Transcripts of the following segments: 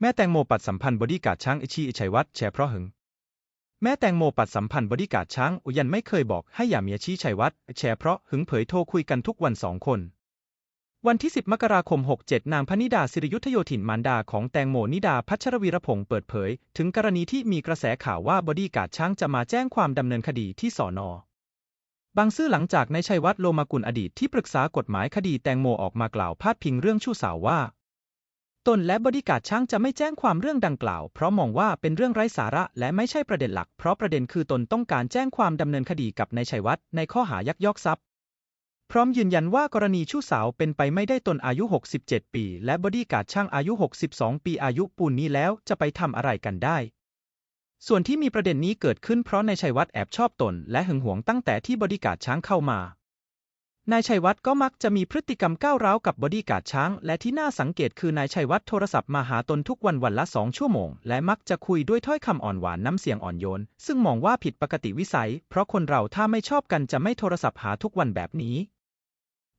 แม่แตงโมปัดสัมพันธ์บอดี้การ์ดช้างอิชีอิชัยวัฒน์แชร์เพราะหึง แม่แตงโมปัดสัมพันธ์บอดี้การ์ดช้างอุยันไม่เคยบอกให้อย่าเมียชี้ชัยวัฒน์แชร์เพราะหึงเผยโทรคุยกันทุกวันสองคน วันที่ 10 มกราคม 67 นางพนิดาสิริยุทธโยธินมารดาของแตงโมนิดาพัชรวีรพงศ์เปิดเผย ถึงกรณีที่มีกระแสข่าวว่าบอดี้การ์ดช้างจะมาแจ้งความดำเนินคดีที่สอนอบางซื่อหลังจากในชัยวัฒน์โลมากุลอดีตที่ปรึกษากฎหมายคดีแตงโมออกมากล่าวพาดพิงเรื่องชู้สาวว่า ตนและบริการดช้างจะไม่แจ้งความเรื่องดังกล่าว เพราะมองว่าเป็นเรื่องไร้สาระและไม่ใช่ประเด็นหลัก เพราะประเด็นคือตนต้องการแจ้งความดำเนินคดีกับนายชัยวัฒน์ในข้อหายักยอกทรัพย์ พร้อมยืนยันว่ากรณีชู้สาวเป็นไปไม่ได้ตนอายุ 67 ปี และบริการดช่างอายุ 62 ปีอายุปูนนี้แล้วจะไปทำอะไรกันได้ ส่วนที่มีประเด็นนี้เกิดขึ้นเพราะนายชัยวัฒน์แอบชอบตน และหึงหวงตั้งแต่ที่บริการดช้างเข้ามา นายชัยวัฒน์ก็มักจะมีพฤติกรรมก้าวร้าวกับบอดี้การ์ดช้าง และที่น่าสังเกตคือนายชัยวัฒน์โทรศัพท์มาหาตนทุกวันวันละสองชั่วโมง และมักจะคุยด้วยถ้อยคำอ่อนหวานน้ำเสียงอ่อนโยน ซึ่งมองว่าผิดปกติวิสัย เพราะคนเราถ้าไม่ชอบกันจะไม่โทรศัพท์หาทุกวันแบบนี้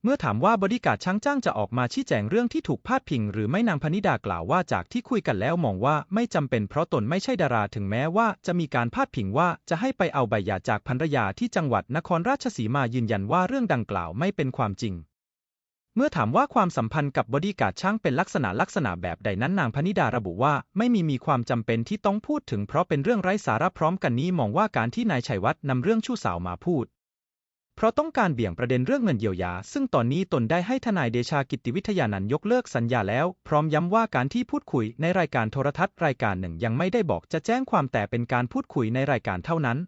เมื่อถามว่าบริการช้างจ้างจะออกมาชี้แจงเรื่องที่ถูกพาดพิงหรือไม่นางพนิดากล่าวว่าจากที่คุยกันแล้วมองว่าไม่จำเป็นเพราะตนไม่ใช่ดาราถึงแม้ว่าจะมีการพาดพิงว่าจะให้ไปเอาใบหย่าจากภรรยาที่จังหวัดนครราชสีมายืนยันว่าเรื่องดังกล่าวไม่เป็นความจริง เมื่อถามว่าความสัมพันธ์กับบดีการช่างเป็นลักษณะลักษณะแบบใดนั้นนางพนิดาระบุว่าไม่มีมีความจำเป็นที่ต้องพูดถึงเพราะเป็นเรื่องไร้สาระพร้อมกันนี้มองว่าการที่นายชัยวัฒน์นำเรื่องชู้สาวมาพูด เพราะต้องการเบี่ยงประเด็นเรื่องเงินเยียวยา ซึ่งตอนนี้ตนได้ให้ทนายเดชากิติวิทยานันท์ยกเลิกสัญญาแล้ว พร้อมย้ำว่าการที่พูดคุยในรายการโทรทัศน์รายการหนึ่งยังไม่ได้บอกจะแจ้งความแต่เป็นการพูดคุยในรายการเท่านั้น